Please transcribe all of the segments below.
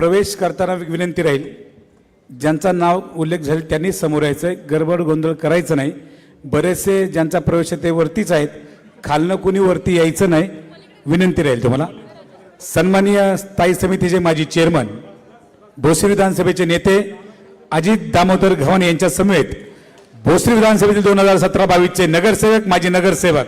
प्रवेश करताना विनंती राहील. ज्यांचा नाव उल्लेख झाले त्यांनी समोर यायचं आहे. गडबड गोंधळ करायचं नाही. बरेचसे ज्यांचा प्रवेश आहे ते वरतीच आहेत. खालनं कुणी वरती यायचं नाही. विनंती राहील तुम्हाला. सन्माननीय स्थायी समितीचे माजी चेअरमन भोसरी विधानसभेचे नेते अजित दामोदर घवन यांच्या समेत भोसरी विधानसभेतील दोन हजार सतरा बावीसचे नगरसेवक माजी नगरसेवक.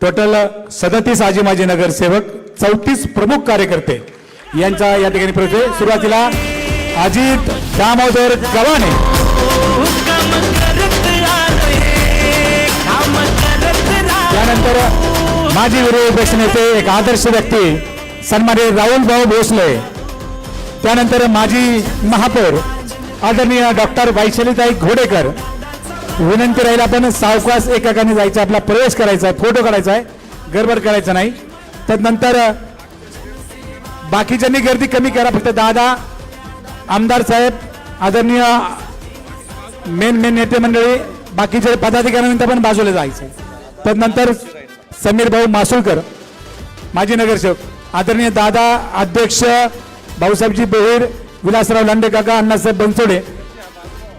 टोटल सदतीस आजी माजी नगरसेवक चौतीस प्रमुख कार्यकर्ते. यांचा या ठिकाणी प्रवेश आहे. सुरुवातीला अजित दामोदर गव्हाणे. त्यानंतर माजी विरोधी पक्ष नेते एक आदर्श व्यक्ती सन्मान्य राहुल भाऊ भोसले. त्यानंतर माजी महापौर आदरणीय डॉक्टर वैशालीताई घोडेकर. विनंती राहील आपण सावकाश एकाकाने जायचं आपला प्रवेश करायचा आहे फोटो काढायचा आहे गडबड करायचा नाही. त्यानंतर बाकीच्यांनी गर्दी कमी करा फक्त दादा आमदार साहेब आदरणीय मेन मेन नेते मंडळी बाकीचे पदाधिकाऱ्यांनंतर पण बाजूला जायचं. तदनंतर समीर भाऊ मासुळकर माजी नगरसेवक आदरणीय दादा अध्यक्ष भाऊसाहेबजी बेहीर विलासराव लांडे काका अण्णासाहेब बनसोडे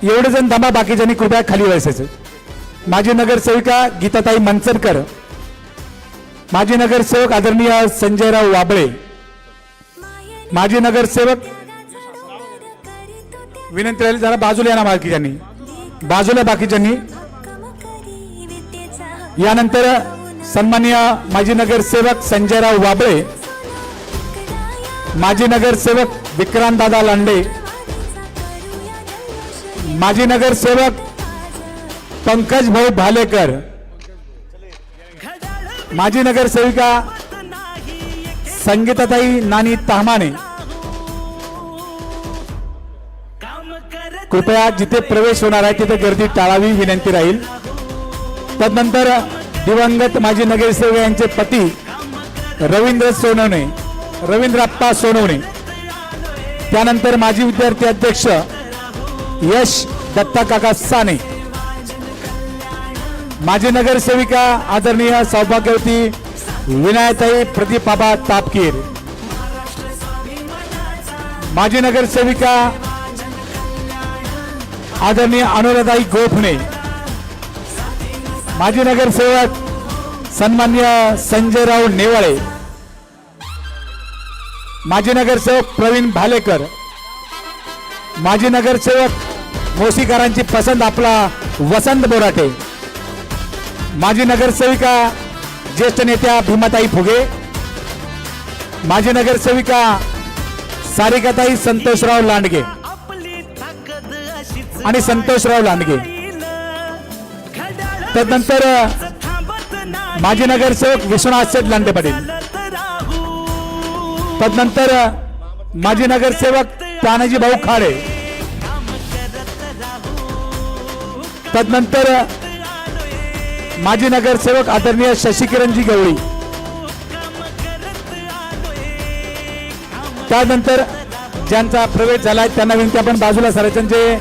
एवढे जण दमा बाकीच्यांनी कृपया खाली व्हायचं. माजी नगरसेविका गीताताई मनसरकर माजी नगरसेवक आदरणीय संजयराव वाबळे माजी नगरसेवक. विनंती राहिली जरा बाजूला या ना बाकीच्यांनी. बाजूला बाकीच्यांनी. यानंतर सन्माननीय माजी नगरसेवक संजयराव वाबळे माजी नगरसेवक विक्रांतदादा लांडे माजी नगरसेवक पंकज भाऊ भालेकर माजी नगरसेविका संगीताताई नानी ताहमाने. कृपया जिथे प्रवेश होणार आहे तिथे गर्दी टाळावी विनंती राहील. तदनंतर दिवंगत माजी नगरसेवक यांचे पती रवींद्र सोनवणे रवींद्रप्पा सोनवणे. त्यानंतर माजी विद्यार्थी अध्यक्ष यश दत्ता काका साने. माजी नगरसेविका आदरणीय सौभाग्यवती विनायताई प्रदीप बाबा तापकीर. माजी नगरसेविका आदरणीय अनुराधाई गोफणे माजी नगरसेवक सन्मान्य संजयराव नेवाळे. माजी नगरसेवक प्रवीण भालेकर. माजी नगरसेवक मोसीकरांची पसंत आपला वसंत बोराटे. माजी नगरसेविका ज्येष्ठ नेत्या भीमाताई फुगे माजी नगरसेविका सारिकाताई संतोषराव लांडगे आणि संतोषराव लांडगे. त्यानंतर तदनंतर माजी नगरसेवक विश्वनाथ शेठ लांडे पाटील. तदनंतर माजी नगरसेवक तानाजी भाऊ खाडे. तदनंतर माजी नगरसेवक आदरणीय शशिकिरणजी गवळी. त्यानंतर ज्यांचा प्रवेश झाला आहे त्यांना विनंती आपण बाजूला सरायचं. जे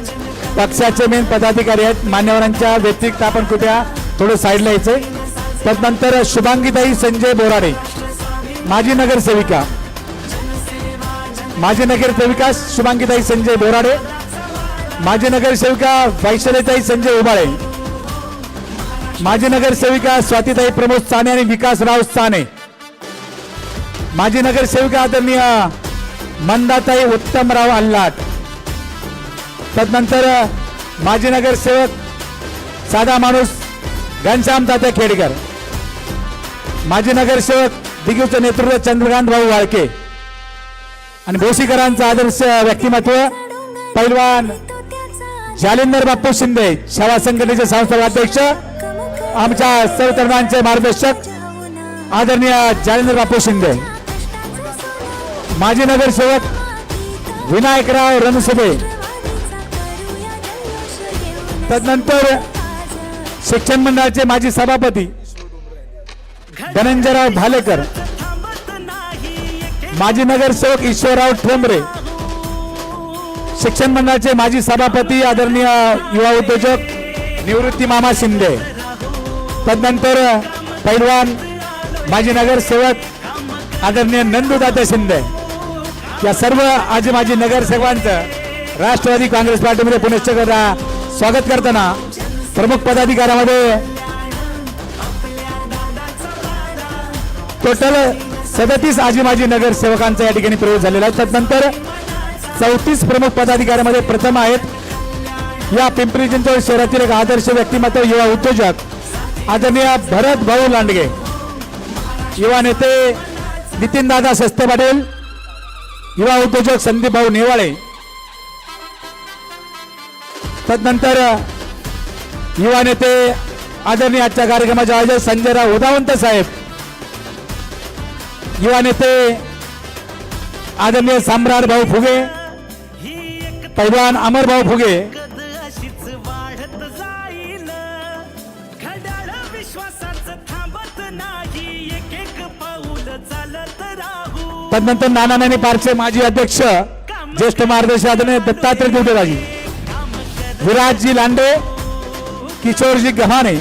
पक्षाचे मेन पदाधिकारी आहेत मान्यवरांच्या व्यतिरिक्त आपण कुठ्या थोडं साईडला यायचंय. तदनंतर शुभांगीताई संजय बोराडे माजी नगरसेविका. माजी नगरसेविका शुभांगीताई संजय बोराडे माजी नगरसेविका वैशालीताई संजय उबाळे. माजी नगरसेविका स्वातीताई प्रमोद साने आणि विकासराव साने. माजी नगरसेविका आदरणीय मंदाताई उत्तमराव अल्लाट तदनंतर माजी नगरसेवक साधा माणूस घनश्याम तात्या खेडकर. माजी नगरसेवक दिग्यूचं नेतृत्व चंद्रकांत भाऊ वाळके. आणि भोसीकरांचं आदर्श व्यक्तिमत्व पैलवान जालिंदर बाप्पू शिंदे शाळा संघटनेचे संस्थापक अध्यक्ष आमच्या सर्व तरुणांचे मार्गदर्शक आदरणीय जालेंद्र बापू शिंदे माजी नगरसेवक विनायकराव रणसुबे तदनंतर शिक्षण मंडळाचे माजी सभापती धनंजयराव भालेकर माजी नगरसेवक ईश्वरराव ठोंबरे शिक्षण मंडळाचे माजी सभापती आदरणीय युवा उद्योजक निवृत्ती मामा शिंदे तदनंतर पैलवान माजी नगरसेवक आदरणीय नंदुदादा शिंदे या सर्व आजी माजी नगरसेवकांचं राष्ट्रवादी काँग्रेस पार्टीमध्ये पुनश्च स्वागत करताना प्रमुख पदाधिकाऱ्यामध्ये टोटल सदतीस आजी माजी नगरसेवकांचा या ठिकाणी प्रवेश झालेला आहे. त्यानंतर चौतीस प्रमुख पदाधिकाऱ्यामध्ये प्रथम आहेत. या पिंपरी चिंचवड शहरातील एक आदर्श व्यक्तिमत्व युवा उद्योजक आदरणीय भरत भाऊ लांडगे युवा नेते नितीनदादा सस्ते पाटील युवा उद्योजक संदीप भाऊ नेवाळे तदनंतर युवा नेते आदरणीय आजच्या कार्यक्रमाचे आयोजक संजयराव उदावंत साहेब युवा नेते आदरणीय सम्राट भाऊ फुगे पैवान अमरभाऊ पैलवान अमर भाऊ फुगे तदनंतर नाना नानी पार्कचे माजी अध्यक्ष ज्येष्ठ मार्गदर्शक आदरणीय दत्तात्रय दिवटेराजी विराजजी लांडे किशोरजी गव्हाणे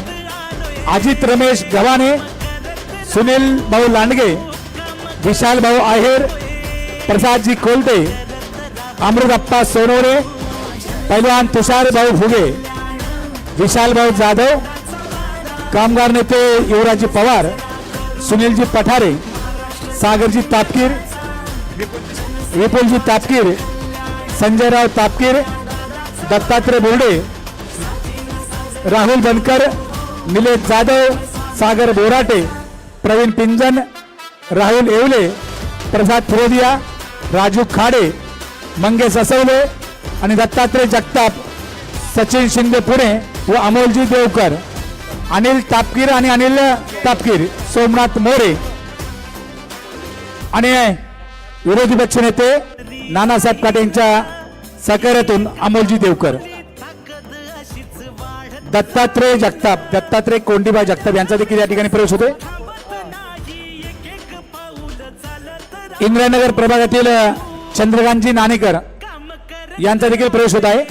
अजित रमेश गव्हाणे सुनील भाऊ लांडगे विशाल भाऊ आहेर प्रसादजी कोलते अमृतप्पा सोनवणे पैलवान तुषार भाऊ फुगे विशाल भाऊ जाधव कामगार नेते युवराजी पवार सुनीलजी पठारे सागरजी तापकीर विपुलजी तापकीर संजयराव तापकीर दत्तात्रय बोर्डे राहुल बनकर निलेश जाधव सागर बोराटे प्रवीण पिंजन राहुल येवले प्रसाद फिरोदिया राजू खाडे मंगेश असवले आणि दत्तात्रय जगताप सचिन शिंदे पुणे व अमोलजी देवकर अनिल तापकीर आणि अनिल तापकीर सोमनाथ मोरे. आणि विरोधी पक्ष नेते नानासाहेब काटे यांच्या सहकार्यातून अमोलजी देवकर. दत्तात्रय जगताप दत्तात्रय कोंडीबा जगताप यांचा देखील या ठिकाणी प्रवेश होतो थांबत इंद्रनगर प्रभागातील चंद्रकांतजी नाणेकर यांचा देखील प्रवेश होत आहे.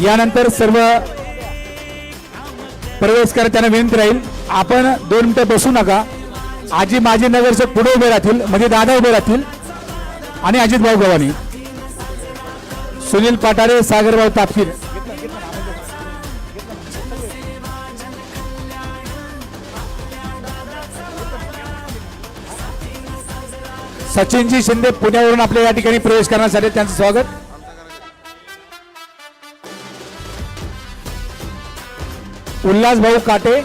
यानंतर सर्व प्रवेश करताना विनंती राहील आपण दोन मिनिटं बसू नका. आजी माजी नगरचे पुढे उभे राहतील म्हणजे दादा उभे राहतील आणि अजित भाऊ गव्हाणे सुनील पाटारे सागरभाऊ तापकीर. सचिनजी शिंदे पुण्यावरून आपल्या या ठिकाणी प्रवेश करण्यासाठी त्यांचं स्वागत. उल्हास भाऊ काटे.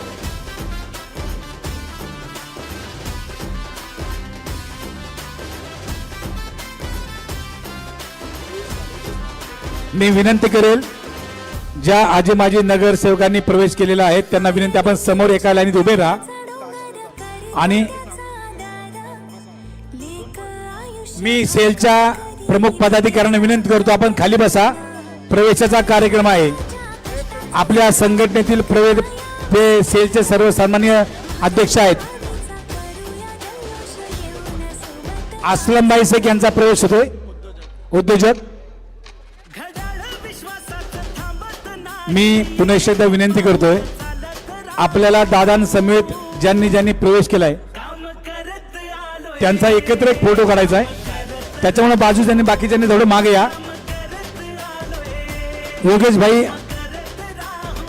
मी विनंती करेल ज्या आजी माजी नगरसेवकांनी प्रवेश केलेला आहे त्यांना विनंती आपण समोर एका लाईनीत उभे राहा. आणि मी सेलच्या प्रमुख पदाधिकाऱ्यांना विनंती करतो आपण खाली बसा. प्रवेशाचा कार्यक्रम आहे. आपल्या संघटनेतील प्रवेश ते सेलचे सर्वसामान्य अध्यक्ष आहेत. असलमबाई शेख यांचा प्रवेश होतोय. उद्योजक. मी पुन्हा एकदा विनंती करतोय आपल्याला दादांसमेत ज्यांनी ज्यांनी प्रवेश केलाय त्यांचा एकत्र एक फोटो काढायचा आहे. त्याच्यामुळे बाजूच्यांनी बाकीच्यांनी थोडं मागे या. योगेश भाई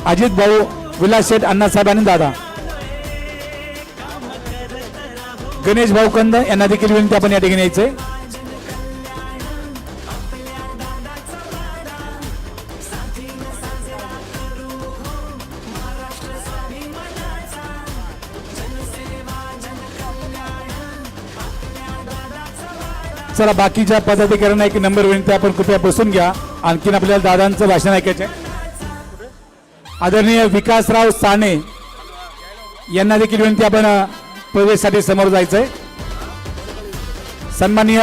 अजित भाऊ विलास शेठ अण्णासाहेब आणि दादा. गणेश भाऊ कंद यांना देखील विनंती आपण या ठिकाणी यायचंय. चला बाकीच्या पदाधिकाऱ्यांना एक नंबर विनंती आपण कृपया बसून घ्या. आणखीन आपल्याला दादांचं भाषण ऐकायचं आहे आदरणीय विकासराव साने यांना देखील विनंती आपण प्रवेशसाठी समोर जायचंय. सन्माननीय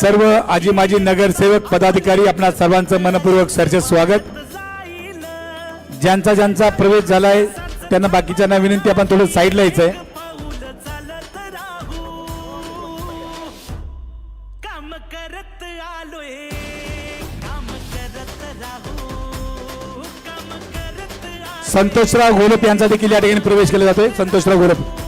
सर्व आजी माजी नगरसेवक पदाधिकारी आपणा सर्वांचं मनपूर्वक सरचे स्वागत. ज्यांचा ज्यांचा प्रवेश झालाय त्यांना बाकीच्यांना विनंती आपण थोडं साईडला यायचंय. संतोषराव घोलप यांचा देखील या ठिकाणी प्रवेश केला जातोय. संतोषराव घोलप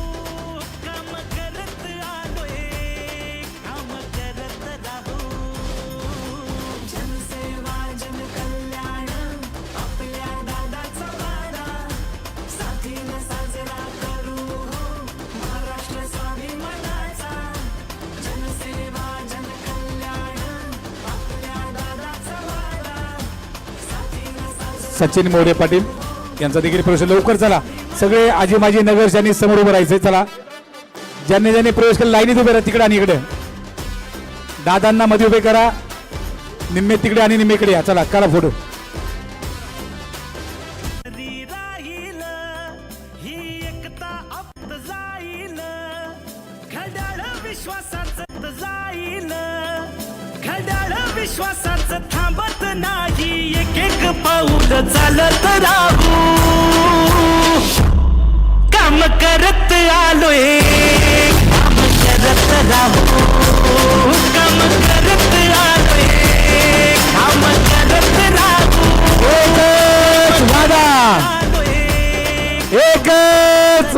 सचिन मोरे पाटील. यांचा देखील प्रवेश लवकर चला सगळे आजी माजी नगरच्यांनी समोर उभं राहायचंय चला. ज्यांनी ज्यांनी प्रवेश केला लाईनीत उभे राहा तिकडे आणि इकडे. दादांना मध्ये उभे करा. निम्मे तिकडे आणि निम्मेकडे या. चला करा फोटो.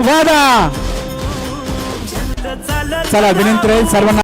वादा। चला विनंती राहील सर्वांना.